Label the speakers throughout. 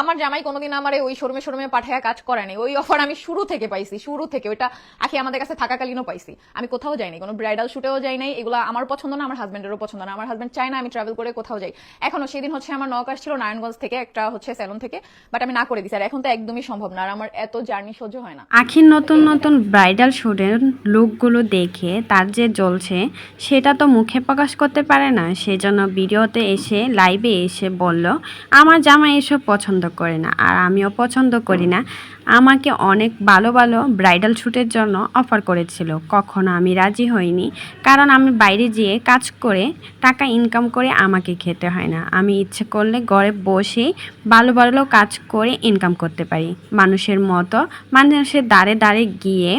Speaker 1: আমার জামাই কোনোদিন আমার ওই শোরুমে শোরুমে পাঠায় কাজ করে করেনি ওই অফার আমি শুরু থেকে পাইছি, শুরু থেকে। ওইটা আখি আমাদের কাছে থাকাকালীনও পাইছি। আমি কোথাও যাইনি, কোনো ব্রাইডাল শুটেও যাই নাই। এগুলো আমার পছন্দ না, আমার হাজব্যান্ডেরও পছন্দ না। আমার হাজব্যান্ড চায় না আমি ট্রাভেল করে কোথাও যাই। এখনও সেদিন হচ্ছে আমার নক আসছিল নারায়ণগঞ্জ থেকে, একটা হচ্ছে স্যালন থেকে বাট আমি না করে দিছি। আর এখন তো একদমই সম্ভব না, আর আমার এত জার্নি সহ্য হয় না।
Speaker 2: আখির নতুন নতুন ব্রাইডাল শ্যুটের লুকগুলো দেখে তার যে জ্বলছে, সেটা তো মুখে প্রকাশ করতে পারে না। সেজন্য ভিডিওতে এসে লাইভে এসে বলল, আমার জামা এসব পছন্দ করে না, আর আমিও পছন্দ করি না। আমাকে অনেক ভালো ভালো ব্রাইডাল শ্যুটের জন্য অফার করেছিল। কখনো আমি রাজি হইনি, কারণ আমি বাইরে যেয়ে কাজ করে টাকা ইনকাম করে আমাকে খেতে হয় না। আমি ইচ্ছে করলে ঘরে বসে ভালো ভালো কাজ করে ইনকাম করতে পারি। মানুষের মতো মানুষের দাঁড়ে দাঁড়ে গিয়ে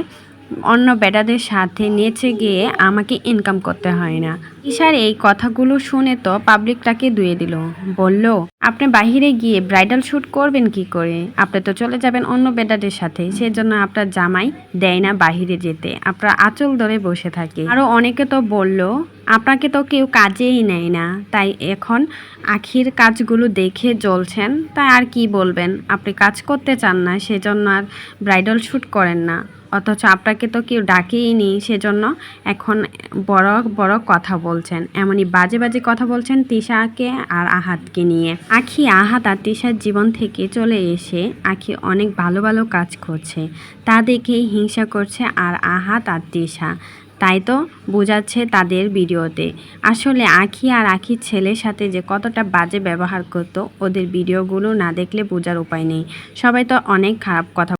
Speaker 2: অন্য বেটাদের সাথে নেচে গিয়ে আমাকে ইনকাম করতে হয় না। ঈশার এই কথাগুলো শুনে তো পাবলিকটাকে দুয়ে দিল। বলল, আপনি বাহিরে গিয়ে ব্রাইডাল শ্যুট করবেন কি করে? আপনি তো চলে যাবেন অন্য বেটাদের সাথে। সেজন্য আপনার জামাই দেয় না বাহিরে যেতে। আপনার আঁচল ধরে বসে থাকে। আরও অনেকে তো বলল আপনাকে তো কেউ কাজেই নেয় না। তাই এখন আখির কাজগুলো দেখে জ্বলছেন। তাই আর কি বলবেন? আপনি কাজ করতে চান না, সেজন্য আর ব্রাইডাল শ্যুট করেন না। অথচ আপনাকে তো কেউ ডাকেই নি সেজন্য এখন বড় বড় কথা বলছেন। এমনই বাজে বাজে কথা বলছেন তিশাকে আর আহাতকে নিয়ে। আখি, আহাত আর তিশার জীবন থেকে চলে এসে আখি অনেক ভালো ভালো কাজ করছে। তা দেখেই হিংসা করছে আর আহাত আর তিশা। তাই তো বোঝাচ্ছে তাদের ভিডিওতে। আসলে আখি আর আখির ছেলের সাথে যে কতটা বাজে ব্যবহার করতো, ওদের ভিডিওগুলো না দেখলে বোঝার উপায় নেই। সবাই তো অনেক খারাপ কথা